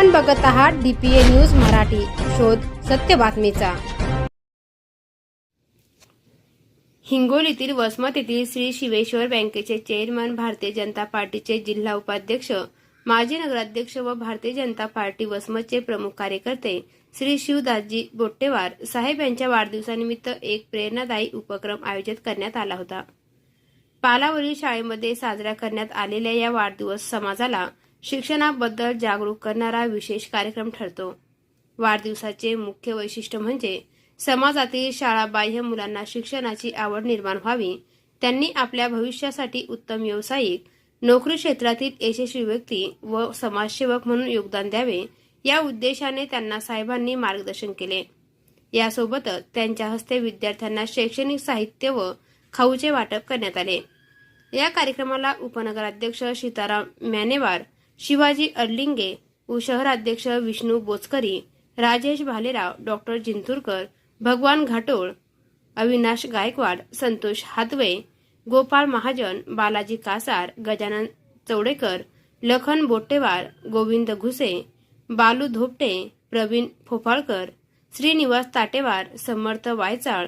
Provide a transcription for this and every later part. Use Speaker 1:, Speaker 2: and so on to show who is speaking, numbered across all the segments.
Speaker 1: आपण बघत आहात डीपीए न्यूज मराठी. शोध सत्य बातमीचा. हिंगोलीतील वसमत येथील श्री शिवेश्वर बँकेचे चेअरमन भारतीय जनता पार्टीचे जिल्हा उपाध्यक्ष माजी नगराध्यक्ष व भारतीय जनता पार्टी वसमतचे प्रमुख कार्यकर्ते श्री शिवदासजी बोट्टेवार साहेब यांच्या वाढदिवसानिमित्त एक प्रेरणादायी उपक्रम आयोजित करण्यात आला होता. पालावरील शाळेमध्ये साजरा करण्यात आलेल्या या वाढदिवस समाजाला शिक्षणाबद्दल जागरूक करणारा विशेष कार्यक्रम ठरतो. वाढदिवसाचे मुख्य वैशिष्ट्य म्हणजे समाजातील शाळाबाह्य मुलांना शिक्षणाची आवड निर्माण व्हावी. त्यांनी आपल्या भविष्यासाठी उत्तम व्यावसायिक नोकरी क्षेत्रातील यशस्वी व्यक्ती व समाजसेवक म्हणून योगदान द्यावे या उद्देशाने त्यांना साहेबांनी मार्गदर्शन केले. यासोबतच त्यांच्या हस्ते विद्यार्थ्यांना शैक्षणिक साहित्य व खाऊचे वाटप करण्यात आले. या कार्यक्रमाला उपनगराध्यक्ष सीताराम मॅनेवार शिवाजी अडलिंगे व शहराध्यक्ष विष्णू बोचकरी राजेश भालेराव डॉक्टर जिंतूरकर भगवान घाटोळ अविनाश गायकवाड संतोष हातवे गोपाळ महाजन बालाजी कासार गजानन चौडेकर लखन बोट्टेवार गोविंद घुसे बालू धोपटे प्रवीण फोफाळकर श्रीनिवास ताटेवार समर्थ वायचाळ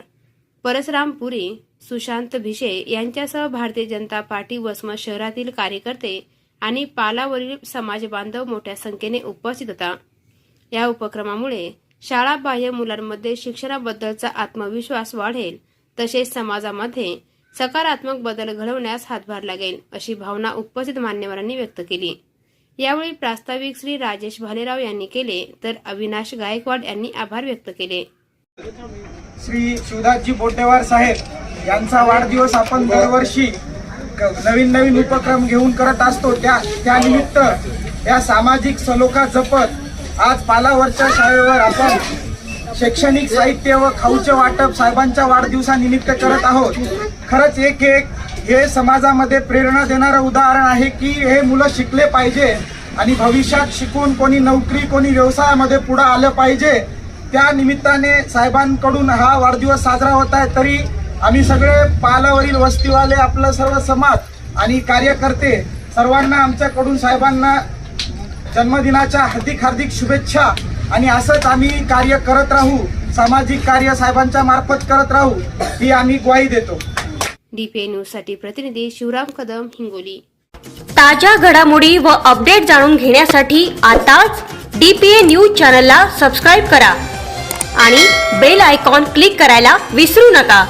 Speaker 1: परसराम पुरी सुशांत भिशे यांच्यासह भारतीय जनता पार्टी वसमत शहरातील कार्यकर्ते आणि पालावरील समाज बांधव मोठ्या संख्येने उपस्थित होता. या उपक्रमामुळे शाळाबाह्य मुलांमध्ये शिक्षणाबद्दलचा आत्मविश्वास वाढेल तसेच समाजामध्ये सकारात्मक बदल घडवण्यास हातभार लागेल अशी भावना उपस्थित मान्यवरांनी व्यक्त केली. यावेळी प्रास्ताविक श्री राजेश भालेराव यांनी केले तर अविनाश गायकवाड यांनी आभार व्यक्त केले.
Speaker 2: श्री शिवदासजी बोटेवार साहेब यांचा वाढदिवस आपण दरवर्षी नवीन नवीन उपक्रम घेऊन करत असतो. त्या त्यानिमित्त या सामाजिक सलोखा जपत आज पालावरच्या शाळेवर आपण शैक्षणिक साहित्य व खाऊचे वाटप साहेबांच्या वाढदिवसानिमित्त करत आहोत. खरंच एक एक हे समाजामध्ये प्रेरणा देणारं उदाहरण आहे की हे मुलं शिकले पाहिजे आणि भविष्यात शिकून कोणी नोकरी कोणी व्यवसायामध्ये पुढं आलं पाहिजे. त्या निमित्ताने साहेबांकडून हा वाढदिवस साजरा होत आहे. तरी आम्ही सगळे पालावरील वस्तीवाले आपलं सर्व समाज आणि कार्यकर्ते सर्वांना आमच्याकडून साहेबांना जन्मदिनाच्या हार्दिक हार्दिक शुभेच्छा. आणि असंच आम्ही कार्य करत राहू सामाजिक कार्य साहेबांच्या मार्फत करत राहू ही आम्ही ग्वाही देतो.
Speaker 1: डीपीए न्यूजसाठी प्रतिनिधी शिवराम कदम हिंगोली.
Speaker 3: ताज्या घडामोडी व अपडेट जाणून घेण्यासाठी आताच डीपीए न्यूज चॅनलला सबस्क्राईब करा आणि बेल आयकॉन क्लिक करायला विसरू नका.